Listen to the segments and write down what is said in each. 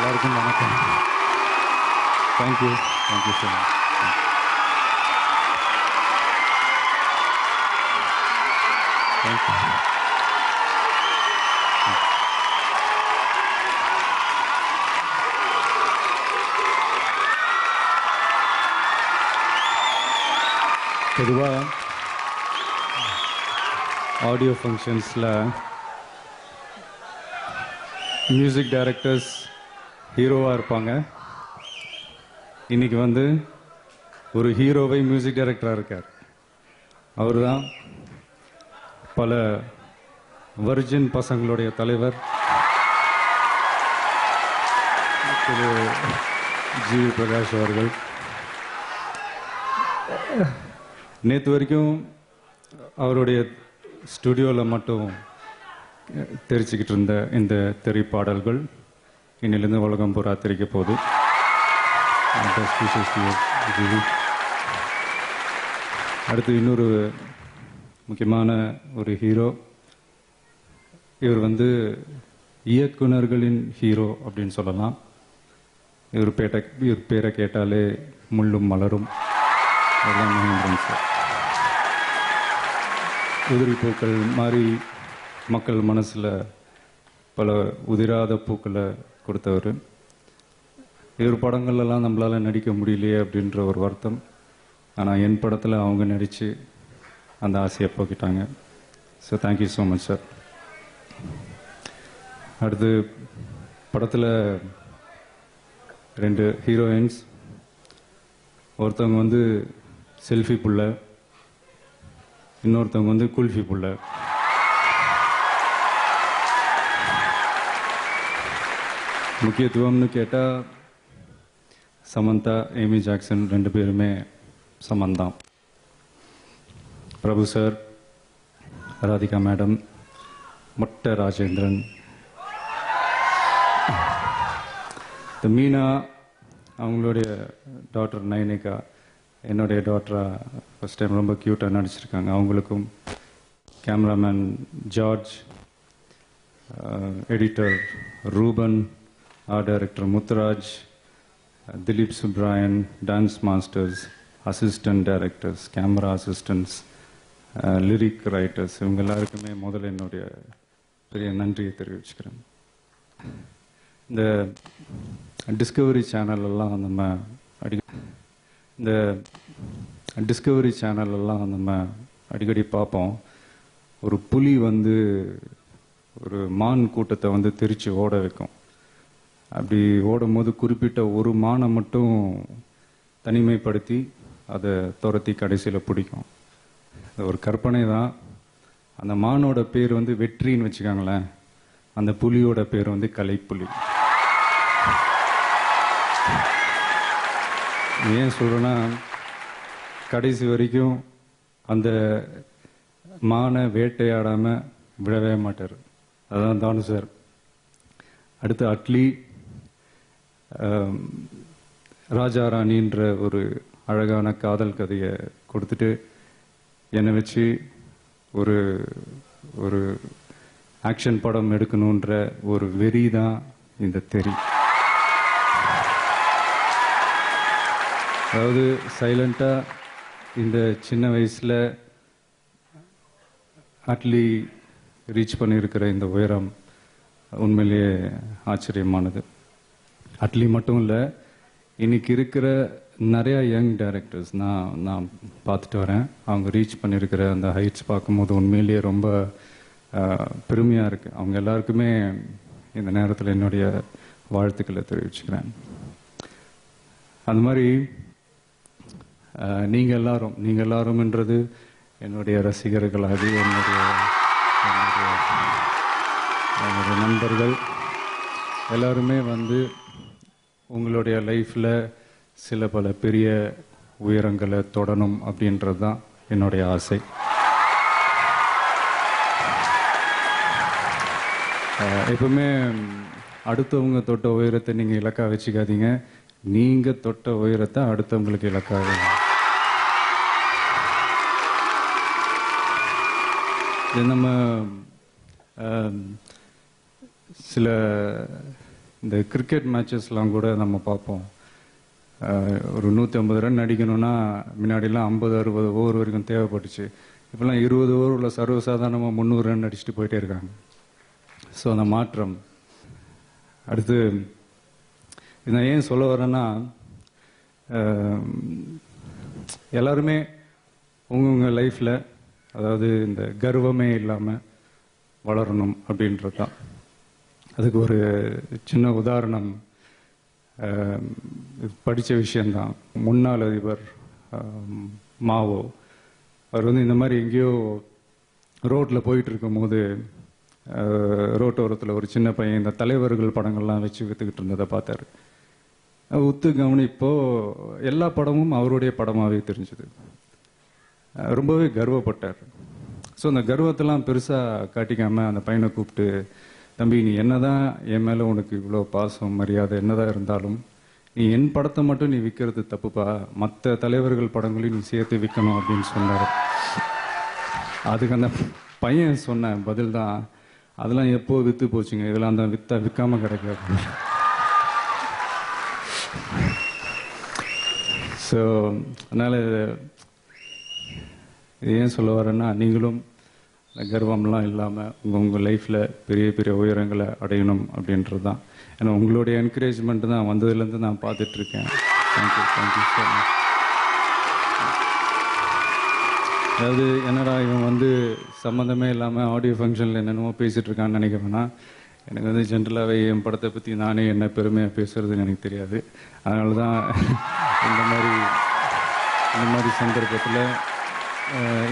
எல்லாருக்கும் வணக்கம். Thank you thank you so much thank you பொதுவாக ஆடியோ ஃபங்க்ஷன்ஸில் மியூசிக் டைரக்டர்ஸ் ஹீரோவாக இருப்பாங்க. இன்னைக்கு வந்து ஒரு ஹீரோவை மியூசிக் டைரக்டராக இருக்கார். அவர் தான் பல வர்ஜின் பசங்களுடைய தலைவர். திரு ஜி. வி பிரகாஷ் அவர்கள். நேற்று வரைக்கும் அவருடைய ஸ்டுடியோவில் மட்டும் தெரிச்சுக்கிட்டு இருந்த இந்த திரைப்பாடல்கள். இன்னிலிருந்து உலகம் பூரா தெரிக்க போகுது அடுத்து இன்னொரு முக்கியமான ஒரு ஹீரோ. இவர் வந்து இயக்குனர்களின் ஹீரோ அப்படின்னு சொல்லலாம். இவர் பேட்டை இவர் பேரை கேட்டாலே முள்ளும் மலரும். அதுதான் மகேந்திரன் சார். உதிரி பூக்கள் மாதிரி மக்கள் மனசில் பல உதிராத பூக்களை கொடுத்தவர். இவர் படங்கள்லாம் நம்மளால் நடிக்க முடியலையே அப்படின்ற ஒரு வருத்தம். ஆனால் என் படத்தில் அவங்க நடித்து அந்த ஆசையை போக்கிட்டாங்க. So thank you so much sir அடுத்து படத்தில் ரெண்டு ஹீரோயின்ஸ் ஒருத்தவங்க வந்து செல்ஃபி புள்ள இன்னொருத்தவங்க வந்து குல்ஃபி புள்ள. முக்கியத்துவம்னு கேட்டால் சமந்தா ஏமி ஜாக்சன் ரெண்டு பேருமே சமந்தான். Prabhu sir Radhika madam Mottai Rajendran. இந்த மீனா அவங்களுடைய டாக்டர் நயனிகா என்னுடைய டாக்டராக ஃபஸ்ட் டைம் ரொம்ப க்யூட்டாக நடிச்சிருக்காங்க. அவங்களுக்கும் cameraman George editor Ruben art director Mutraj, Dilip uh, Subrayan, dance masters assistant directors, camera assistants lyric writers இவங்க எல்லாருக்குமே முதல்ல என்னுடைய பெரிய நன்றியை தெரிவிச்சுக்கிறேன். இந்த டிஸ்கவரி சேனலெல்லாம் நம்ம அடி இந்த டிஸ்கவரி சேனலெல்லாம் நம்ம அடிக்கடி பார்ப்போம். ஒரு புலி வந்து ஒரு மான் கூட்டத்தை வந்து திரிச்சு ஓட வைக்கும். அப்படி ஓடும் போது குறிப்பிட்ட ஒரு மானை மட்டும் தனிமைப்படுத்தி அதை துரத்தி கடைசியில் பிடிக்கும். அது ஒரு கற்பனை தான். அந்த மானோட பேர் வந்து வெற்றின்னு வச்சுக்கோங்களேன். அந்த புலியோட பேர் வந்து கலைப்புலி. ஏன் சொல்கிறேன்னா கடைசி வரைக்கும் அந்த மானை வேட்டையாடாமல் விடவே மாட்டார். அதான் தானு சார். அடுத்து அட்லி ராஜா ராணின்ற ஒரு அழகான காதல் கதையை கொடுத்துட்டு என்னை வச்சு ஒரு ஒரு ஆக்ஷன் படம் எடுக்கணுன்ற ஒரு வெறி தான் இந்த தெரி அதாவது சைலண்டாக இந்த சின்ன வயசில் அட்லி ரீச் பண்ணியிருக்கிற இந்த உயரம் உண்மையிலேயே ஆச்சரியமானது. அட்லி மட்டும் இல்லை இன்னைக்கு இருக்கிற நிறையா யங் டைரக்டர்ஸ் நான் நான் பார்த்துட்டு வரேன். அவங்க ரீச் பண்ணியிருக்கிற அந்த ஹைட்ஸ் பார்க்கும்போது உண்மையிலேயே ரொம்ப பெருமையாக இருக்குது அவங்க எல்லாருக்குமே இந்த நேரத்தில் என்னுடைய வாழ்த்துக்களை தெரிவிச்சுக்கிறேன். அந்த மாதிரி நீங்கள் எல்லாரும் நீங்கள் எல்லாரும்ன்றது என்னுடைய ரசிகர்களாகி என்னுடைய என்னுடைய என்னுடைய நண்பர்கள் எல்லாருமே வந்து உங்களுடைய லைஃப்பில் சில பல பெரிய உயரங்களை தொடணும் அப்படின்றது தான் என்னுடைய ஆசை. எப்பவுமே அடுத்தவங்க தொட்ட உயரத்தை நீங்கள் இலக்கா வச்சுக்காதீங்க. நீங்கள் தொட்ட உயரத்தை அடுத்தவங்களுக்கு இலக்கா இது நம்ம சில இந்த கிரிக்கெட் மேட்சஸ்லாம் கூட நம்ம பார்ப்போம். ஒரு நூற்றி ஐம்பது ரன் அடிக்கணும்னா முன்னாடிலாம் ஐம்பது அறுபது ஓவர் வரைக்கும் தேவைப்பட்டுச்சு. இப்போலாம் இருபது ஓவரில் சர்வசாதாரணமாக முந்நூறு ரன் அடிச்சுட்டு போயிட்டே இருக்காங்க. ஸோ அந்த மாற்றம். அடுத்து இதை நான் ஏன் சொல்ல வரேன்னா எல்லாருமே உங்கவுங்க லைஃப்பில் அதாவது இந்த கர்வமே இல்லாமல் வளரணும் அப்படின்றது தான் அதுக்கு ஒரு சின்ன உதாரணம் படித்த விஷயந்தான் முன்னாள் அதிபர் மாவோ அவர் வந்து இந்த மாதிரி எங்கேயோ ரோட்டில் போயிட்டு இருக்கும்போது ரோட்டோரத்தில் ஒரு சின்ன பையன் இந்த தலைவர்கள் படங்கள்லாம் வச்சு விற்றுக்கிட்டு இருந்ததை பார்த்தாரு. உத்து கவனிப்போ எல்லா படமும் அவருடைய படமாகவே தெரிஞ்சுது. ரொம்பவே கர்வப்பட்டார். ஸோ அந்த கர்வத்தெல்லாம் பெருசாக காட்டிக்காமல் அந்த பையனை கூப்பிட்டு தம்பி நீ என்னதான் என் மேலே உனக்கு இவ்வளோ பாசம் மரியாதை என்னதான் இருந்தாலும் நீ என் படத்தை மட்டும் நீ விற்கிறது தப்புப்பா. மற்ற தலைவர்கள் படங்களையும் நீ சேர்த்து விற்கணும் அப்படின்னு சொன்னார். அதுக்கு அந்த பையன் சொன்ன பதில் தான் அதெல்லாம் எப்போ வித்து போச்சுங்க? இதெல்லாம் அந்த வித்தா விற்காம கிடைக்காது ஸோ அதனால் இது ஏன் சொல்ல வரேன்னா நீங்களும் கர்வம்லாம் இல்லாமல் உங்கள் உங்கள் லைஃப்பில் பெரிய பெரிய உயரங்களை அடையணும் அப்படின்றது தான் ஏன்னா உங்களுடைய என்கரேஜ்மெண்ட் தான் வந்ததுலேருந்து நான் பார்த்துட்ருக்கேன். தேங்க்யூ தேங்க்யூ ஸோ மச் அதாவது என்னடா இவன் வந்து சம்மந்தமே இல்லாமல் ஆடியோ ஃபங்க்ஷனில் என்னென்னமோ பேசிகிட்டு இருக்கான்னு நினைக்க வேணாம். எனக்கு வந்து ஜென்ரலாகவே என் படத்தை பற்றி நானே என்ன பெருமையாக பேசுகிறதுன்னு எனக்கு தெரியாது. அதனால தான் இந்த மாதிரி இந்த மாதிரி சந்தர்ப்பத்தில்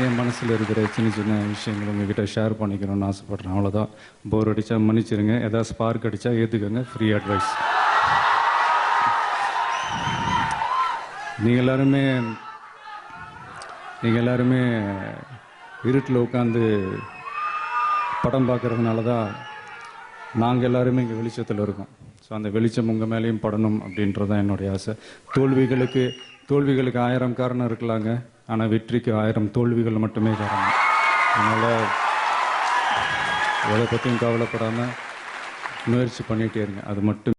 என் மனசில் இருக்கிற சின்ன சின்ன விஷயங்கள் உங்ககிட்ட ஷேர் பண்ணிக்கணும்னு ஆசைப்பட்றேன். அவ்வளோதான் போர் அடித்தா மன்னிச்சிருங்க. ஏதாவது ஸ்பார்க் அடித்தா ஏற்றுக்கோங்க ஃப்ரீ அட்வைஸ் நீங்கள் எல்லாருமே நீங்கள் எல்லாருமே இருட்டில் உட்காந்து படம் பார்க்கறதுனால தான் நாங்கள் எல்லாருமே இங்கே வெளிச்சத்தில் இருக்கோம். ஸோ அந்த வெளிச்சம் உங்கள் மேலேயும் படணும் அப்படின்றது தான் என்னுடைய ஆசை. தோல்விகளுக்கு தோல்விகளுக்கு ஆயிரம் காரணம் இருக்கலாங்க. ஆனால் வெற்றிக்கு ஆயிரம் தோல்விகள் மட்டுமே காரணம். அதனால் எதை பற்றியும் கவலைப்படாமல் முயற்சி பண்ணிகிட்டே இருங்க. அது மட்டும்